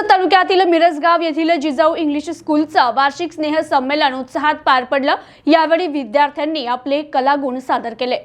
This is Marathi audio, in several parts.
तालुक्यातील मिरजगाव येथील जिजाऊ इंग्लिश स्कूलचं वार्षिक स्नेह संमेलन उत्साहात पार पडलं. यावेळी विद्यार्थ्यांनी आपले कलागुण सादर केले.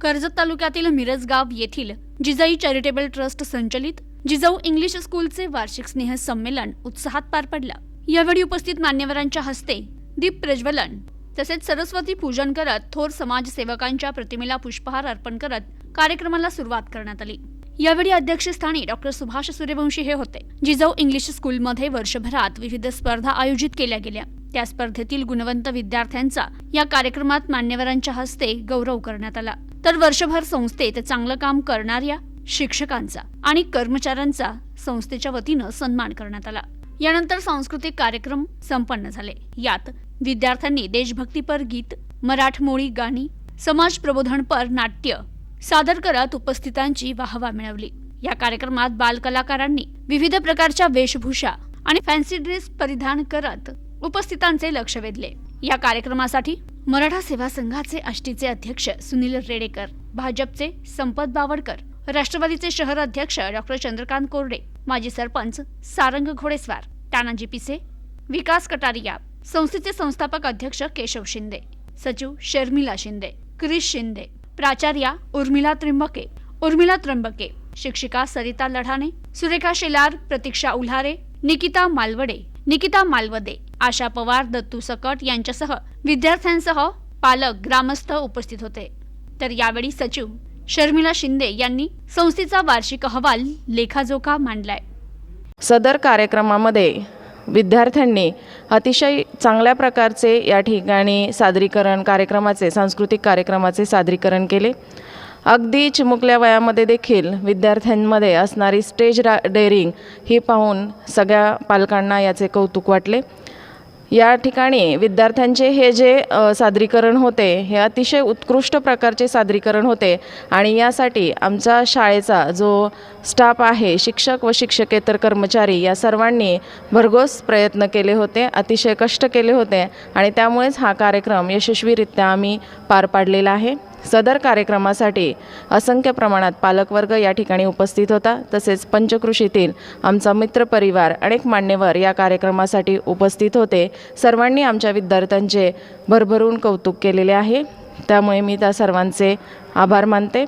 कर्जत तालुक्यातील मिरजगाव येथील जिजाई चॅरिटेबल ट्रस्ट संचलित जिजाऊ इंग्लिश स्कूलचे वार्षिक स्नेह संमेलन उत्साहात पार पडलं. यावेळी उपस्थित मान्यवरांच्या हस्ते दीप प्रज्वलन तसेच सरस्वती पूजन करत थोर समाजसेवकांच्या प्रतिमेला पुष्पहार अर्पण करत कार्यक्रमाला सुरुवात करण्यात आली. यावेळी अध्यक्षस्थानी डॉक्टर सुभाष सूर्यवंशी हे होते जिजाऊ इंग्लिश स्कूलमध्ये वर्षभरात विविध स्पर्धा आयोजित केल्या गेल्या. त्या स्पर्धेतील गुणवंत विद्यार्थ्यांचा या कार्यक्रमात मान्यवरांच्या हस्ते गौरव करण्यात आला. तर वर्षभर संस्थेत चांगलं काम करणाऱ्या शिक्षकांचा आणि कर्मचाऱ्यांचा संस्थेच्या वतीनं सन्मान करण्यात आला. यानंतर सांस्कृतिक कार्यक्रम संपन्न झाले. यात विद्यार्थ्यांनी देशभक्तीपर गीत मराठमोळी गाणी समाज प्रबोधनपर नाट्य सादर करत उपस्थितांची वाहवा मिळवली. या कार्यक्रमात बालकलाकारांनी विविध प्रकारच्या वेशभूषा आणि फॅन्सी ड्रेस परिधान करत उपस्थितांचे लक्ष वेधले. या कार्यक्रमासाठी मराठा सेवा संघाचे आष्टीचे अध्यक्ष सुनील रेडेकर भाजपचे संपत बावडकर राष्ट्रवादीचे शहर अध्यक्ष डॉक्टर चंद्रकांत कोरडे माजी सरपंच सारंग घोडेस्वार तानाजी पिसे विकास कटारिया संस्थेचे संस्थापक अध्यक्ष केशव शिंदे सचिव शर्मिला शिंदे क्रिश शिंदे प्राचार्या उर्मिला त्रिंबके उर्मिला त्र्यंबके शिक्षिका सरिता लढाणे सुरेखा शेलार प्रतीक्षा उल्हारे निकिता मालवडे निकिता मालवदे आशा पवार दत्तू सकट यांच्यासह विद्यार्थ्यांसह पालक ग्रामस्थ उपस्थित होते. तर यावेळी सचिव शर्मिला शिंदे यांनी संस्थेचा वार्षिक अहवाल लेखाजोखा मांडलाय. सदर कार्यक्रमामध्ये विद्यार्थ्यांनी अतिशय चांगल्या प्रकारचे या ठिकाणी सादरीकरण कार्यक्रमाचे सांस्कृतिक कार्यक्रमाचे सादरीकरण केले. अगदी चिमुकल्या वयामध्ये देखील विद्यार्थ्यांमध्ये असणारी स्टेज रा डेअरिंग ही पाहून सगळ्या पालकांना याचे कौतुक वाटले. या ठिकाणी विद्यार्थ्यांचे हे जे सादरीकरण होते हे अतिशय उत्कृष्ट प्रकारचे सादरीकरण होते आणि यासाठी आमचा शाळेचा जो स्टाफ आहे शिक्षक व शिक्षकेतर कर्मचारी या सर्वांनी भरघोस प्रयत्न केले होते अतिशय कष्ट केले होते आणि त्यामुळेच हा कार्यक्रम यशस्वीरित्या आम्ही पार पाडलेला आहे. सदर कार्यक्रमासाठी असंख्य प्रमाणात पालकवर्ग या ठिकाणी उपस्थित होता. तसेच पंचकृषीतील आमचा मित्रपरिवार अनेक मान्यवर या कार्यक्रमासाठी उपस्थित होते. सर्वांनी आमच्या विद्यार्थ्यांचे भरभरून कौतुक केलेले आहे. त्यामुळे मी त्या सर्वांचे आभार मानते.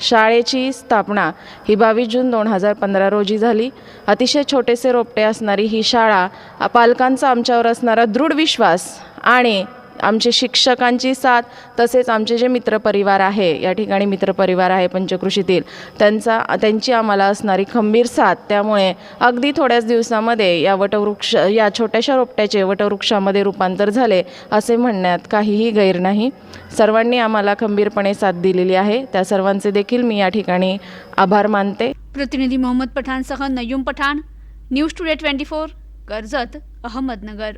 शाळेची स्थापना ही बावीस जून दोन हजार पंधरा रोजी झाली. अतिशय छोटेसे रोपटे असणारी ही शाळा पालकांचा आमच्यावर असणारा दृढ विश्वास आणि आमचे शिक्षकांची साथ तसेच आमचे जे मित्रपरिवार आहे या ठिकाणी मित्रपरिवार आहे पंचकृषीतील त्यांचा त्यांची आम्हाला असणारी खंबीर साथ. त्यामुळे अगदी थोड्याच दिवसामध्ये या वटवृक्ष या छोट्याशा रोपट्याचे वटवृक्षामध्ये रूपांतर झाले असे म्हणण्यात काहीही गैर नाही. सर्वांनी आम्हाला खंबीरपणे साथ दिलेली आहे. त्या सर्वांचे देखील मी या ठिकाणी आभार मानते. प्रतिनिधी Mohammad पठाणसह Nayum Pathan news today twenty four Karjat Ahmednagar.